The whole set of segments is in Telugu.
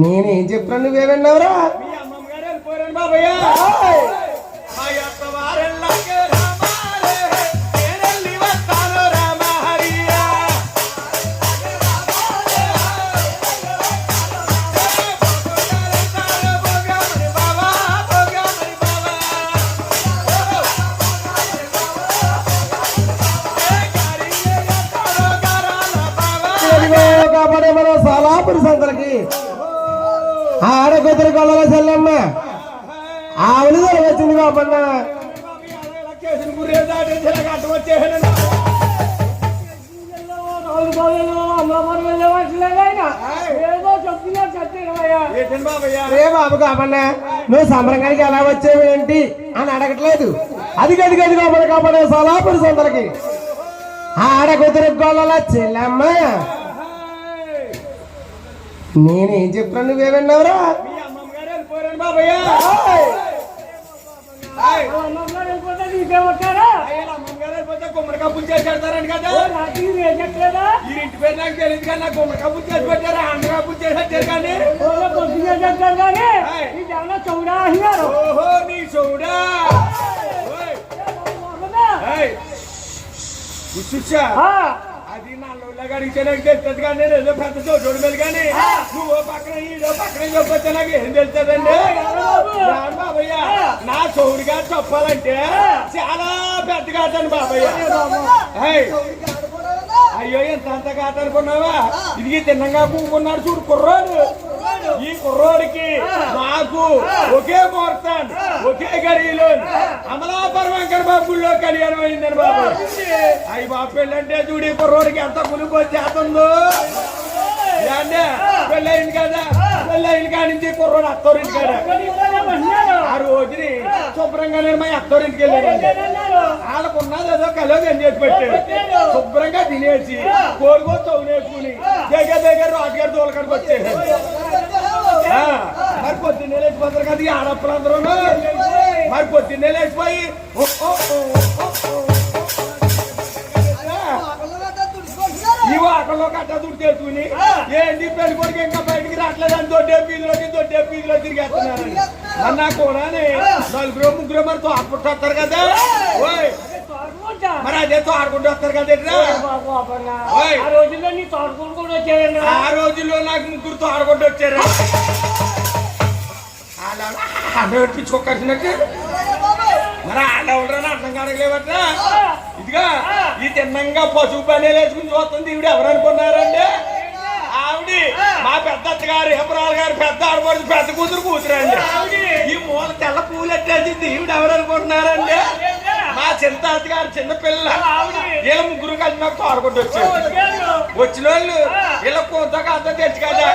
నేనేం చెప్పినా గారు వెళ్ళిపోయారండి బాబయ్య. ఆడకొద్దరు కళ్ళ చెల్లమ్మ. ఆవిడ వచ్చింది కాపన్న రే బాబు కాపన్న నువ్వు సంబరంగానికి ఎలా వచ్చావు ఏంటి అని అడగట్లేదు. అది గది గది కాపాడు కాపాడే సలాపురి సంతలకి ఆడకొద్దరు గొల్లల చెల్లమ్మ నేనేం చెప్పినా నువ్వేమన్నావురా మీ అమ్మమ్మ గారు వెళ్ళిపోయారండి బాబయ్య ఆయ్. నీకేమొచ్చారా ఆయన అమ్మమ్మ గారు వెళ్ళిపోతే గుమ్మడి కప్పులు చేసి పెడతారండి కదా నాకు ఇది ఎక్కట్లేదా ఈ ఇంటి పేరు నాకు తెలియదు కానీ నాకు గుమ్మడి కప్పులు చేసి పెట్టారు ఆంధ్ర కప్పులు చేసి పెట్టారు కానీ పొద్దుగా చెప్తారు కానీ ఇది ఏమన్నా చౌడా అన్నారు ఓహో నీ చూడా ఓయ్. తెలుస్తుంది కానీ నేను పెద్ద చోటు మీద కానీ నువ్వు ఓ పక్కన ఈడో పక్కన చెప్పొస్తే నాకు ఏం తెలుస్తుందండి? రాను బాబయ్య నా చౌడిగా చెప్పాలంటే చాలా పెద్ద కాటను బాబయ్య. అయ్యో ఎంత అంత కాట అనుకున్నావా ఇది తిన్నంగా కూకున్నాడు చూడు కుర్రోడు. ఈ కుర్రోడికి నాకు ఒకే ముహూర్తం ఒకే గడియలో అమలాపురం వెంకట బాబుల్లో కళ్యాణం అయిందని బాబు అయ్యి బాబు పెళ్ళంటే చూడు ఈ కుర్రోడికి ఎంత కులిపి వచ్చేస్తుందో అంటే పెళ్ళయింది కదా? పెళ్ళయింది కానించి కుర్రోడు అత్తోరింటి కదా ఆ రోజుని శుభ్రంగా నేను మా అత్తోరింటికి వెళ్ళానండి వాళ్ళకు ఉన్నది ఏదో కలో చేసి పెట్టాడు. శుభ్రంగా తినేసి కోరుకో చౌనేసుకుని దగ్గర దగ్గర రాజుగారి దోలకాడికి వచ్చేసాడు. మరి పొద్దున్నే లేచిపోతారు కదా ఈ ఆడప్పులందరూ. మరి పొద్దున్నే లేచిపోయి ఈ వాకల్లో కట్ట దుడ్డు చేసుకుని ఏంటి పెళ్ళి కొడుకు ఇంకా బయటికి రావట్లేదు అని దొడ్డే పీదిలోకి దొడ్డే పీదిలో తిరిగేస్తున్నారు. అన్నా కూడా నలుగురు ముగ్గురు మరి తోడుకుంటూ కదా. ఓయ్ మరి అదే తోడుకుంటూ వస్తారు కదా ఇట్లా. ఓయ్. ఆ రోజుల్లో నీ తోటకూరు కూడా వచ్చాయండి ఆ రోజుల్లో నాకు ముగ్గురు తోడుకుంటూ వచ్చారు. పిచ్చుకొక్కడినట్టు మరి ఆడవడరని అర్థం కాడలేవట ఇదిగా ఈ తిన్నంగా పశువు పని వేసుకుని చూస్తుంది. ఈవిడ ఎవరు అనుకున్నారండి? ఆవిడ మా పెద్ద అత్తగారు హెపరాలు గారు పెద్ద ఆడపడుచు పెద్ద కూతురు కూతురండి. ఈ మూల తెల్ల పూలు ఎట్టేసింది. ఈవిడ ఎవరు అనుకుంటున్నారండి? మా చిన్న అత్తగారు చిన్న పిల్ల. వీళ్ళ ముగ్గురు కలిసి నాకు తోడుకుంటూ వచ్చారు. వచ్చిన వాళ్ళు వీళ్ళ కూత కాస్త తెచ్చు కదా.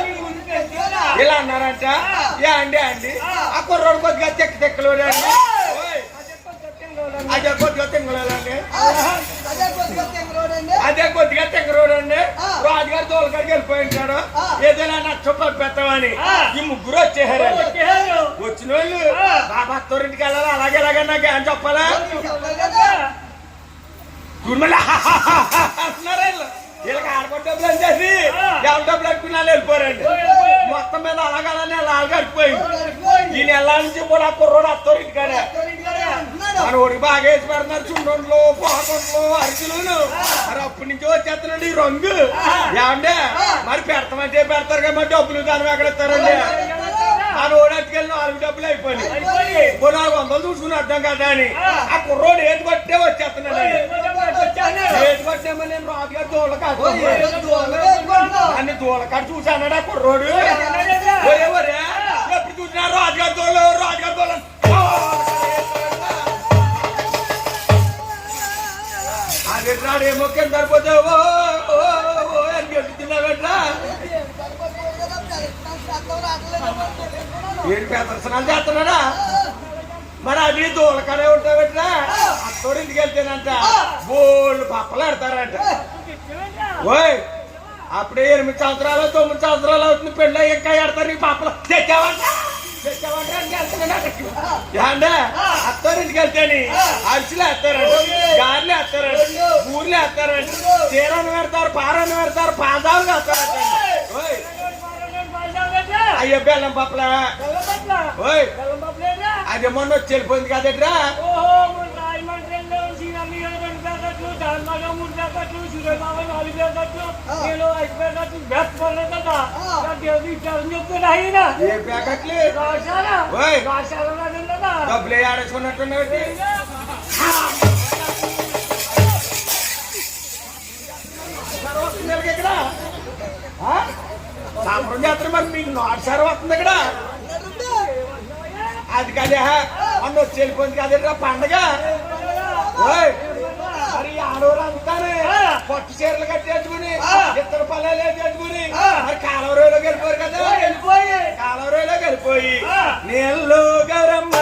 ఇలా అన్నారంట. ఏ అండి అండి? ఆ. కుర్రోడు కొద్దిగా తెక్క తెక్కలోడు అండి అదే కొద్దిగా తెంగలోడండి అదే కొద్దిగా తెంగరోడు అండి రాజుగారు తోలకాడికి వెళ్ళిపోయి ఉంటాడు ఏదైనా నచ్చ పంపిస్తామని ఈ ముగ్గురు వచ్చేసారండి. వచ్చిన వాళ్ళు బాబా అత్తోరింటికి వెళ్ళాలి? అలాగే అలాగే నాకు ఏం చెప్పాలా? గుర్మల అంటున్నారు వీళ్ళు. వీళ్ళకి ఆడకొట్ట డబ్బులు అని చేసి? ఎవరి డబ్బులు అనుకున్నా వెళ్ళిపోరండి మొత్తం మీద అలాగలానే అలా గడిపోయింది. ఈ నెల నుంచి కూడా కుర్రోడు అత్తోరు ఇంటికానే మన ఓడికి బాగా వేసి పెడుతున్నారు చుండ్లు పోకండ్లు అరిచులు మరి అప్పటి నుంచి వచ్చేస్తున్నాడు ఈ రంగు. ఏమంటే మరి పెడతామంటే పెడతారు కదా మరి డబ్బులు దాని ఎక్కడ ఇస్తారండి? మన ఓడెత్తుకెళ్ళి నాలుగు డబ్బులు అయిపోయినాయి. ఇంకో నాలుగు వందలు చూసుకుని అర్థం కదా అని. ఆ. కుర్రోడు ఏది పట్టే వచ్చేస్తున్నాడు ఏది పట్టామని నేను రాజుగారు దూలకాడు అన్ని దూలకాడు చూసాడు ఆ కుర్రోడు? ఎప్పుడు చూసినా రాజుగారు దోలు రాజుగారు దోలు ఎట్లాడే రాడేమో కింద అని గెలుతున్నావెట్రా ఏడు ప్రదర్శనాలు చేస్తున్నాడా? మరి అది దూలకనే ఉంటావట్రా? అత్తోడు ఇంటికి వెళ్తేనంట. బోళ్ళు పప్పలాడతారంట. ఓయ్ అప్పుడే ఎనిమిది సంవత్సరాలు తొమ్మిది సంవత్సరాలు అవుతుంది పెళ్ళ ఇంకా ఆడతారు ఈ పప్పలు. తెచ్చావంట? తెచ్చావంట అని వెళ్తున్నాడు ఏంటే అత్తారు. ఇంటికి వెళ్తేని అరిసెలు వేస్తారంట గారెలు వేస్తారంట ఊర్లు వేస్తారంట చీరను పెడతారు పారను పెడతారు పాదాలు వేస్తారంట ఓయ్. అయ్యో బెల్లం పప్పులా. ఓయ్? అది మొన్న వచ్చి వెళ్ళిపోయింది కదట్రా ఓహో, మన రాయమండ్రిలో శ్రీరామి గారు రెండు ప్యాకెట్లు, ధర్మగా మూడు ప్యాకెట్లు, సూర్యబాబు నాలుగు ప్యాకెట్లు, నేను ఐదు ప్యాకెట్లు, బెస్ట్ పడలేదు కదా. నా దేవుడు ఇచ్చారని చెప్తున్నా ఆయన. ఏ ప్యాకెట్లు రాశారా? ఓయ్. రాశారా నాది కదా? డబ్బులు ఆడేసుకున్నట్టున్నావు ఇక్కడ ఆ? సాంప్రం జాతర మరి మీకు నాటు సార్ వస్తుంది ఇక్కడ అది కదే మొన్న వచ్చి వెళ్ళిపోయింది కదరా పండగ ఓయ్ మరి ఆడవారు అంతానే పట్టు చీరలు కట్టేసుకుని ఇద్దరు పల్లెలు వేసేసుకుని మరి కాలవరంలోకి వెళ్ళిపోరు కదా? వెళ్ళిపోయి. కాలవరంలోకి వెళ్ళిపోయి నీళ్ళు గరమ్మ?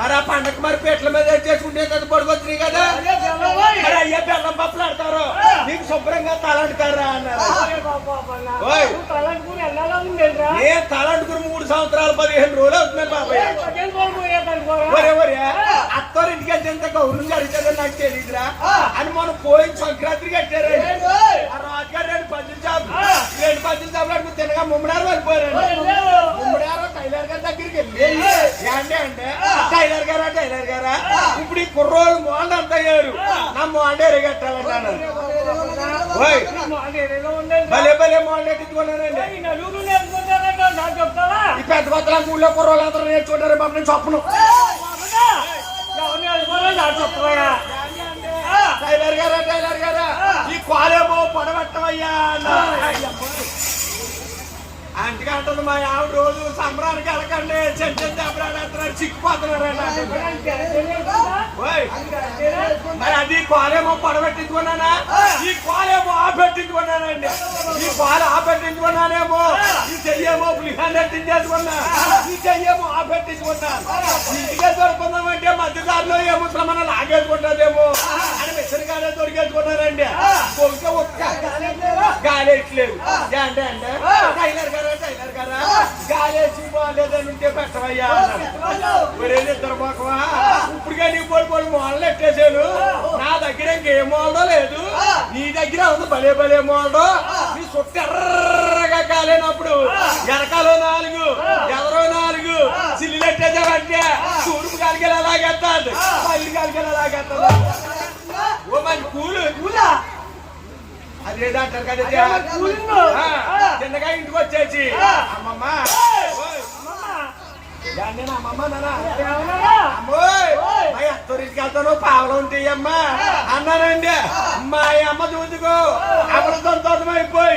మరి ఆ పండగ మరి పెట్ల మీద చేసుకుంటే కదా పడుకొచ్చినాయి కదా. మరి అయ్యే బెల్లం పప్పులు ఆడతారు. నీకు శుభ్రంగా తలంటుతారా అన్నారు? ఏ తలంటుకుని మూడు సంవత్సరాలు పదిహేను రోజులు అవుతున్నాయి బాబాయ్ పదిహేను రోజులు పోయేదనుకోరా? ఒరే ఒరే. అత్తోరింటికి వెళ్తే ఎంత గౌరవం జరుగుతుందో నాకు తెలియదురా అని మనం పోయిన సంక్రాంతికి కట్టారు ఆ రాజుగారు రెండు పద్దులు చాపు రెండు పద్దులు చాపులు అడుగు తినగా ముమ్మడారు వెళ్ళిపోయారు ముమ్మడారు టైలర్ గారి దగ్గరికి వెళ్ళి ఏంటి అంటే టైలర్ గారా టైలర్ గారా? ఇప్పుడు ఈ కుర్రోళ్ళు మోండ అంత అయ్యారు నా మోండే ఉందేంట్రా? భలే భలే మోండ ఈ పెద్ద కొత్తల ఊళ్ళో కుర్రోళ్ళు అందరూ నేర్చుకుంటారు బాబు నేను చొప్పును. టైలర్ గారా టైలర్ గారా? ఈ కాలేమో పొడబెట్టమయ్యా అంతగా అంటుంది మా ఆవిడ రోజు సంబరానికి వెళ్ళకండి. చెంచ దెబ్బలాడుతున్నారు అంతేనా? మరి అది కాలేమో పొడబెట్టించుకున్నానా? ఈ కాలేమో ఆపెట్టించుకున్నానండి. ఈ పాలు ఆపెట్టించుకున్నానేమో ఈ చెయ్యేమో పులిహాన్ ఎట్టించేసుకున్నా ఈ చెయ్యేమో ఆపెట్టించుకున్నా. ఇంటికే దొరుకుందామంటే మధ్యదారిలో ఏ ముసలమన్న లాగేసుకుంటుందేమో అని మిషన్ గానే దొరికేసుకున్నారండి కొలికే ఒక్క గాలి ఎట్లేదు అంటే అంటే టైలర్ గారా గాలేసి బాగాలేదని ఉంటే పెట్టవయ్యా అన్నారు. ఒరే ఇప్పుడుగా నీ మోడల్ ఎట్టేసాను నా దగ్గర ఇంకేం మోడో లేదు. నీ దగ్గర ఉంది భలే భలే మోడల్ నీ చుట్ట ఎర్రగా కాలేనప్పుడు వెనకాలో నాలుగు ఎదరో నాలుగు సిల్లు ఎట్టేసావంటే తూర్పు కాలికెళ్ళి అలాగెత్తాది పల్లి కాలికెళ్ళి అలాగెత్తాది ఓ మంచి కూలు. కూలా? అదేదంటారు కదా చిన్నగా ఇంటికి వచ్చేసి. అమ్మమ్మ. దాన్ని అమ్మమ్మ. అత్తోరింటికి వెళ్తాను పావలు ఉంటాయమ్మా అన్నానండి. మా అమ్మ చూసుకో. అమల సంతోషం అయిపోయి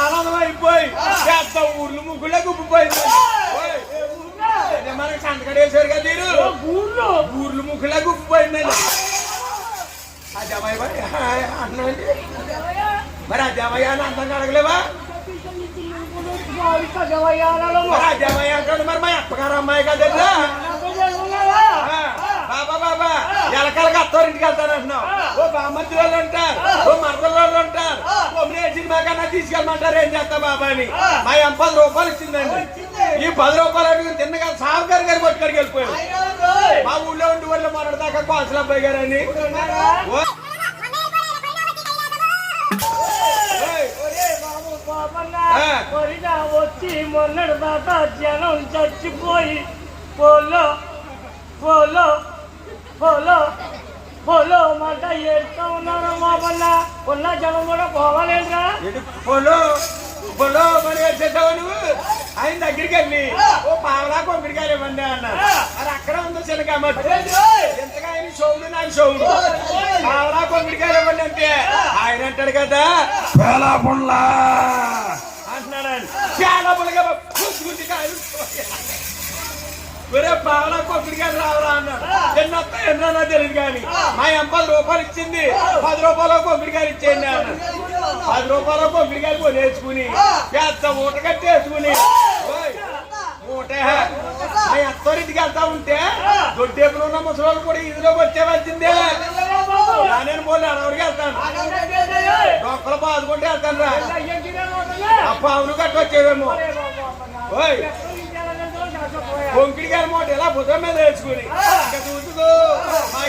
ఆనందం అయిపోయి పెద్ద ఊర్లు ముగ్గులే గుప్పిపోయింది మనకి సంతకడేశారు కదా మీరు. ఊర్లు? ముగ్గులే గుప్పిపోయిందండి అది అమ్మాయి అన్నండి మరి అది అమ్మాయి అని అందంగా అడగలేవా? మరి అమ్మాయి అంటాడు మరి మా అప్పగారు అమ్మాయి ఉన్నావా? బాబా బాబా ఎలకలకి అత్తవారింటికి వెళ్తాను అంటున్నావు. ఓ బామ్మతి వాళ్ళు ఉంటారు ఓ మరదల వాళ్ళు ఉంటారు సినిమా కన్నా తీసుకెళ్ళమంటారు ఏం చేస్తా బాబా అని. మా అమ్మ పది రూపాయలు ఇచ్చిందండి. ఈ పది రూపాయలు అడుగు తిన్నగా సావుకారు గారు పట్టుకడికి వెళ్ళిపోయారు. మా ఊళ్ళో ఉండి వాళ్ళు మొన్నటిదాకా కోసల అబ్బాయి గారు అని. ఒరిగా వచ్చి మొన్నటి దాకా జనం చచ్చిపోయి పోలో పోలో పోలో పోలో మాట ఏడుతా ఉన్నారు బాబన్న ఉన్న జనం కూడా పోవాలేంట్రా పొలో పొలో మరి చేసావు నువ్వు? ఆయన దగ్గరికి వెళ్ళి ఓ పావలా కొబ్బరికాయలు ఇవ్వండి అన్నారు మరి అక్కడ ఉందో చిన్నగా ఎంతగా ఆయన షోవుడు నాకు షోవుడు పావలా కొబ్బరికాయలు ఇవ్వండి అంటే ఆయన అంటాడు కదా పేలా పుల్లా. అంటున్నాడు పేలా పుల్లగా ఒరే పావలా కొబ్బరికాయలు రావరా అన్నారు ఎన్ని వస్తాయి ఎన్నో తెలియదు కానీ మా అమ్మ పది రూపాయలు ఇచ్చింది పది రూపాయలు కొబ్బరికాయలు ఇచ్చేయండి అన్న పది రూపాయలు కొబ్బరికాయలు కొనేసుకుని పెద్ద మూట కట్టేసుకుని అత్తోరింటికి వెళ్తా ఉంటే దొడ్డేపులు ఉన్న ముసలోళ్ళు కూడా ఇదిలోకి వచ్చేవచ్చిందే నేను పోలే అడవుడికి వెళ్తాను. డొక్కలు బాదుకుంటే వెళ్తాను రా. ఆ పావులు కట్టి వచ్చేవేమో ఓయ్. కొంకిడికాయ మూట ఇలా భుజం మీద వేసుకుని. ఇంకా చూసుకో. మా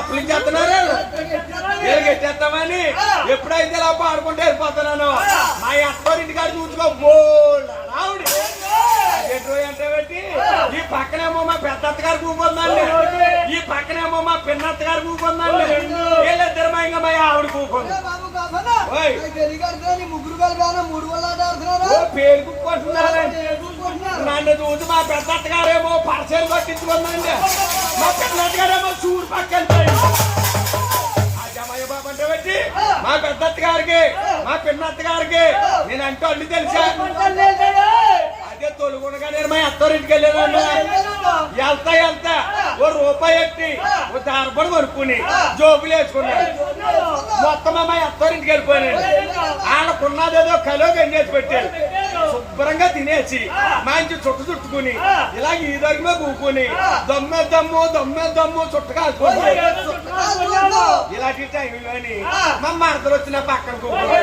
అప్పులు చేస్తున్నారు. ఎట్టేస్తామని ఎప్పుడైతే ఇలా పాడుకుంటే వెళ్ళిపోతున్నాను. మా అత్తవారింటి కాడ చూసుకో బోల్డ్. రావుడి. ఎటు అంటే పెట్టి ఈ పక్కనేమో మా పెద్ద అత్తగారు కూకుందండి ఈ పక్కనేమో మా పిన్నత్త గారు కూకుందండి వీళ్ళిద్దరు మా ఇంకా మా ఆవిడ కూకుంది ముగ్గురు కలిపాను మూడు నన్ను చూసి మా పెద్ద అత్తగారేమో పరసేలు కొట్టించుకుందండి. మా పెద్ద అత్తగారేమో చూడు పక్కన పెట్టి మా పెద్ద అత్తగారికి మా పిన్న అత్తగారికి నేను అంటే అల్లు తెలుసా? అదే తొలుగుండగా నేను మా అత్తవారింటికి వెళ్ళాను వెళ్తా వెళ్తా. ఓ రూపాయి ఎట్టి ఓ దారపడి కొనుక్కుని జోబులు వేసుకున్నాను మొత్తం మా అత్తవారింటికి వెళ్ళిపోయాను వాళ్ళకున్నదేదో కలో గంజేసి పెట్టారు శుభ్రంగా తినేసి మంచి చుట్టు చుట్టుకుని ఇలా ఈ దగ్గర కూకుని దమ్మె దమ్ము దమ్మె దమ్ము చుట్టు కాల్చుకుని ఇలాంటి టైంలోని మా మరదలు వచ్చిన పక్కన కూకుని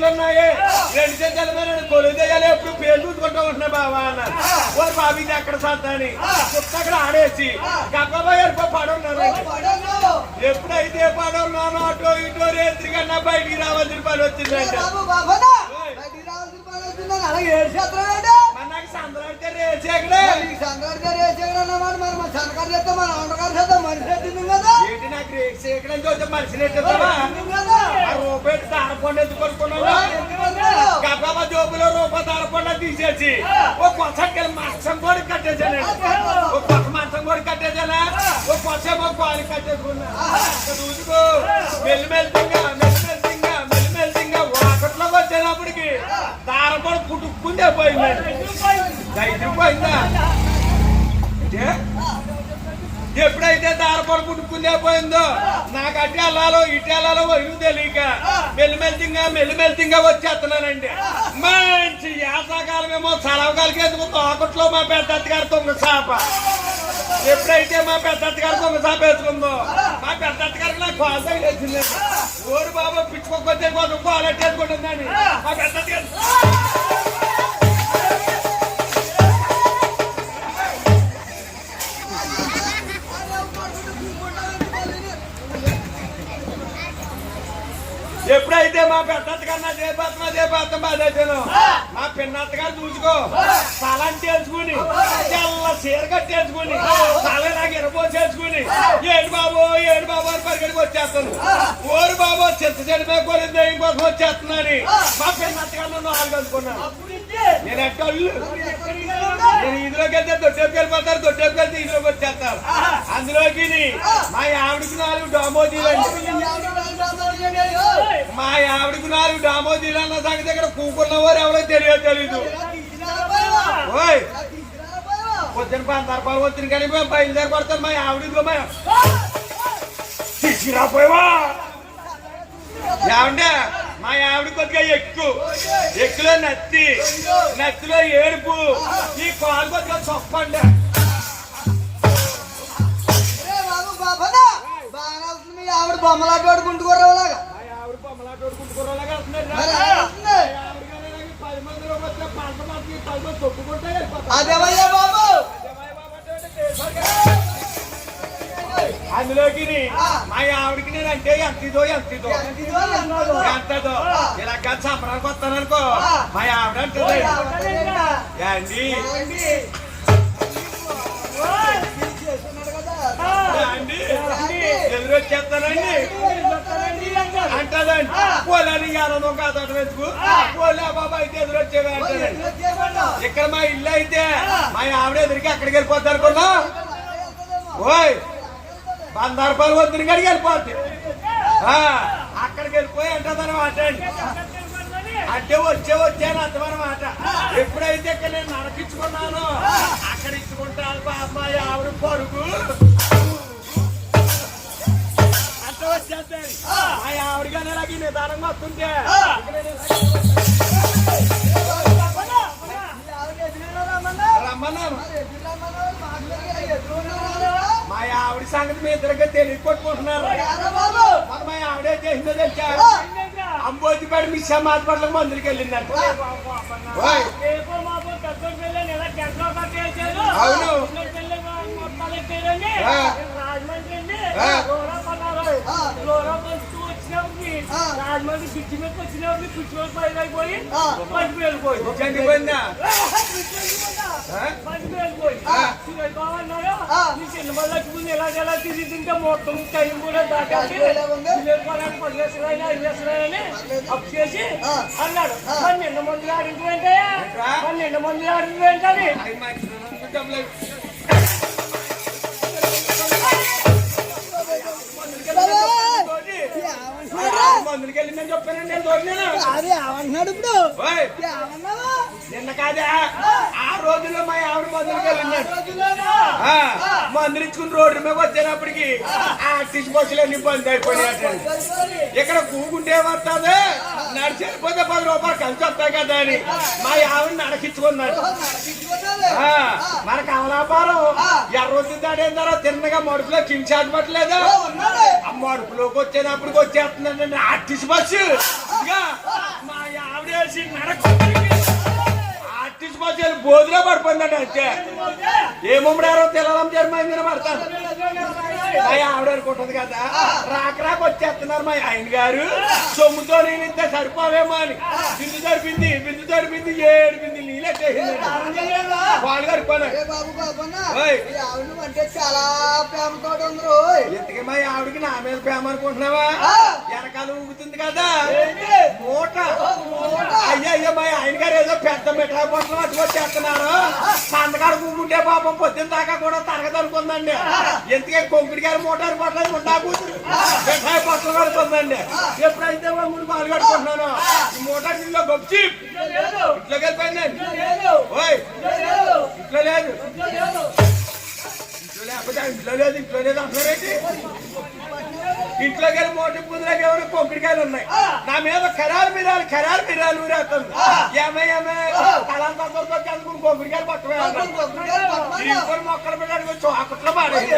చెట్లు ఉన్నాయి? రెండు సెంచాల మీద రెండు కొలు చేయాలి. ఎప్పుడు పేరు చూసుకుంటూ ఉంటున్నా బాబా అన్నారు ఓ బాబు ఇది ఎక్కడ సత్తాని అక్కడ ఆడేసి. గబ్బా ఎరుపు పడున్నానండి ఎప్పుడైతే పడున్నానో అటో ఇటో రేత్రి కన్నా బయటికి రావాల్సిన పని వచ్చిందండి బయటికి రావాల్సిన పని వచ్చిందని అలాగే ఏడు చేస్తున్నాడు జోబులో రూపాయి తారపండు తీసేసి ఓ కొసకి మంచం కూడా కట్టేసానండి ఓ కొత్త మంచం కూడా కట్టేసానా ఓ కొసేమో పాలు కట్టేసుకున్నా చూసుకో మెల్లి మెల్లిగా మెల్లి మెల్లిగా మెల్లి మెల్లిగా వచ్చేటప్పటికి పుట్టుకుందే ధైర్యం పోయిందా అంటే ఎప్పుడైతే దారపడి పుట్టుకుందే పోయిందో నాకు అటు వెళ్ళాలో ఇటు వెళ్ళాలో వరకు తెలియక మెల్లిమెల్తింగా మెల్లిమెల్తింగా వచ్చేస్తున్నానండి. మంచి యాసకాలమేమో సెలవుకాలకి ఎందుకు తోకట్లో మా పెద్ద గారు తొంగ ఎప్పుడైతే మా పెద్ద అత్తగారు తొంగ వేసుకుందో మా పెద్ద గారికి నాకు కోస వేసింది ఓరు బాబు పిచ్చుకోకపోతే కోసం కోలెట్టేసుకుంటుందని మా పెద్ద గారు ఎప్పుడైతే మా పెద్దత్త కన్నా చేపత్తున్నా చేపత్తం బాధేసాను మా పిన్నత్త గారు చూసుకో. స్థలం చేసుకుని తెల్ల చీర కట్టేసుకుని తల నాకు ఎరపోసేసుకుని ఏడు బాబు ఏడు బాబు అని పరిగెడికి వచ్చేస్తాను. ఓరు బాబు చింత చెడు మీద కొని దయ్యం కోసం వచ్చేస్తున్నాను మా పిన్నత్త గారు నన్ను ఆలు కలుసుకున్నాను నేను ఎట్టోళ్ళు నేను ఇందులోకి వెళ్తే దొడ్డేపు వెళ్ళిపోతారు దొడ్డేపు వెళ్తే ఇందులోకి వచ్చేస్తారు. అందులోకి మా ఆవిడకి నాలుగు డామోజీలండి మా ఆవిడకు నాలుగు డామోజీలు అన్న సంగతి ఇక్కడ కూకున్న వారు ఎవరో తెలియదు తెలీదు. ఓయ్! పొద్దున పందరపాలు వచ్చిన కానీ మేము బయలుదేరి పడతాను మా ఆవిడకు మా తీసుకురాపోయావా? ఏమంటే మా ఆవిడ కొద్దిగా ఎక్కు. ఎక్కులో నత్తి. నత్తిలో ఏడుపు. ఈ కాలు కొద్దిగా చొప్పండి. ఆవిడ బొమ్మలాట ఆడుకుంటుకోరావులాగా అదేవయ్యా బాబు? అందులోకి మా ఆవిడకి నేను అంటే ఎంత ఇదో ఎంత ఇదో. ఎంతదో. ఇలా కాదు సంబరానికి వస్తాను అనుకో మా ఆవిడ అంటుంది. ఏండి ఏంటి? చేస్తున్నాడు కదా. ఏండి ఎదురు వచ్చేస్తానండి అంటదండి. పోలేని ఆనందం కాదట వెతుకు. పోలే బాబా అయితే ఎదురు వచ్చేవి అంటదండి ఎట్లా చేయమన్నా? ఇక్కడ మా ఇల్లు అయితే మా ఆవిడ ఎదురుకి ఎక్కడికి వెళ్ళిపోతారు అనుకున్నా? ఓయ్ బందారు పని వద్దుని గడికి వెళ్ళిపోద్ది. ఆ, అక్కడికి వెళ్ళిపోయి అంటదన్నమాట అండి. అంటే వచ్చే వచ్చాను అంతమన్నమాట ఎప్పుడైతే ఇక్కడ నేను నడకించుకున్నాను అక్కడ ఇచ్చుకుంటాను మా అమ్మాయి ఆవిడ పరుగు. అంటే వచ్చేస్తాను మా ఆవిడ కానీ ఇలాగే నిదానంగా వస్తుంటే? రమ్మన్నాను? మా ఆవిడ సంగతి మీ ఇద్దరికి బాబు? మరి మా ఆవిడే చేసిందో తెలుసా అంబోతిపాడు మీ సమాధిపట్ల మందులకి వెళ్ళిందంట అవును. రాజమండ్రి అండి ఆ. లోరా కొన్నారు ఆ. లోరా వస్తూ వచ్చినప్పటికి ఆ. రాజమండ్రి పిచ్చి మీద వచ్చినప్పటికి పిచ్చి మీద పైన అయిపోయి. పచ్చి వెళ్ళిపోయి చనిపోయిందా వెళ్ళిపోయి. నీ చిన్న ఎలా ఎలా తిరిగి తింటే మొత్తం టైం కూడా దాటాలి చేసి ఆ. అన్నాడు నిన్న మందులు? మరి నిన్న మందులు ఆడింది ఏమంటున్నాడు ఇప్పుడు నిన్న కాదా ఆ రోజుల్లో మా ఆవిడ మందులకి వెళ్ళినాడు మందులు ఇచ్చుకుని రోడ్డు మీద వచ్చేటప్పటికి ఆ టిష్ బస్సులు అన్ని బంద్ అయిపోయినాయి ఇక్కడ కూకుంటే వస్తుంది నడిచేపోతే పది రూపాయలు కలిసి వస్తాయి కదా అని మా ఆవిడ నడకించుకున్నాడు ఆ, మన కమలాపురం వచ్చిందాడేందారో దాడైన తర్వాత తిన్నగా మడుపులో కించాది పట్టలేదు వచ్చేటప్పుడు వచ్చేస్తుందండి ఆర్టీసీ బస్సు. మా ఆవిడ నడక వెళ్ళి బోధులో పడిపోయిందండి అంతే ఏ ముమ్మడారో తెల్లం జన్మైందని పడతాను. మా ఆవిడ అనుకుంటుంది కదా రాక రాక వచ్చేస్తున్నారు మా ఆయన గారు. సొమ్ముతో నేను ఇంత సరిపోవేమో అని. బిందు తడిపింది బిందు తడిపింది ఏడు బిందు నీళ్ళెట్టేసింది వాళ్ళు అంటే చాలా ప్రేమతో ఇంతకీ మా ఆవిడకి నా మీద ప్రేమ అనుకుంటున్నావా. వెనకాల ఊగుతుంది కదా. మూట. అయ్యో అయ్యో మా ఆయన గారు ఏదో పెద్ద మిఠాయి పొట్టలు చేస్తున్నారు? సంతకాడ ఊగుంటే పాపం పొద్దున దాకా కూడా తరగదనుకుందండి ఎందుకే కొంకుడి గారు మోటార్ పొట్టలు ఉంటా కూతురు? మిఠాయి పొట్టలు కడుతుందండి. ఎప్పుడైతే మూడు పాలు కట్టుకుంటున్నాను ఈ మోటార్ ఇంట్లో గొప్పి ఇంట్లోకి వెళ్ళిపోయిందండి ఓయ్. ఇంట్లో లేదు. ఇంట్లో లేకపోతే ఇంట్లో లేదు ఇంట్లో లేదు అంటున్నారేంటి? ఇంట్లోకి వెళ్ళి మోటార్ పుందులోకి ఎవరు కొబ్బరికాయలు ఉన్నాయి? నా మీద ఖరారు మీరాలు ఖరారు మీరాలు ఊరేస్తుంది ఏమే ఏమే? కళాంతరంతో చదువుకుని పట్టమే తీసుకొని మొక్కలు పెట్టడానికి చోకట్లో పాడేది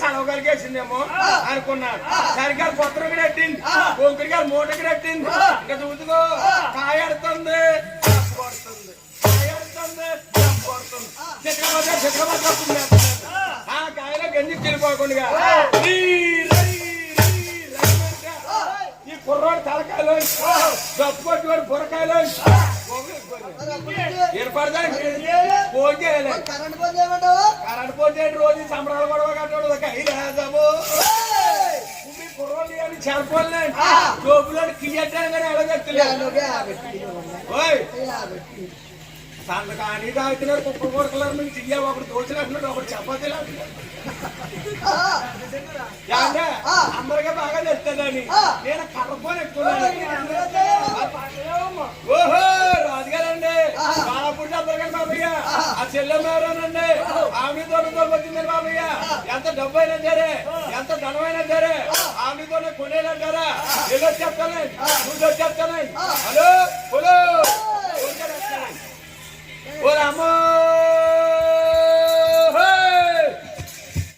సెలవు కలిగేసిందేమో అనుకున్నాను సరిగ్గా కొత్త రంగు కట్టింది కొంకుడిగా మూటకి కట్టింది. ఇంకా చూసుకో కాయడుతుంది. కొడుతుంది కాయడుతుంది. చిత్రపద చిత్రపద ఆ. అంటే ఈ కుర్రోడు తలకాయలు దప్పు కొట్టుకోడు బుర్రకాయలు ఏర్పడదండి ఫోన్ చేయాలి. కరెంట్ పోతే ఏమంటావు కరెంట్ పోతే రోజు సంబరాలు గొడవ కట్టాడు. కైలాసము మీ కుర్రోళ్ళు జోబులో కియ్యట్టాను కానీ ఓయ్! సంతకాని తాగుతున్నారు కుక్క కొడుకున్నారు మీకు చెయ్య ఒకటి దోచినట్టున్నాడు ఒకటి చపాతీలు? అందరికీ బాగా తెలుస్తుందని నేను కర్రపోని ఎక్కున్నాను ఓహో రాజుగారండి. బాలపూడి అందరికండి బాబయ్య. ఆ. చెల్లెమ్మేరానండి ఆవిడతో వచ్చింది బాబయ్య. ఎంత డబ్బు అయినా సరే ఎంత ధనమైనా సరే ఆవిడతోనే కొనేదంటారా? ఏదో చెప్తానండి నువ్వు చెప్తానండి హలో హలో. Por amor!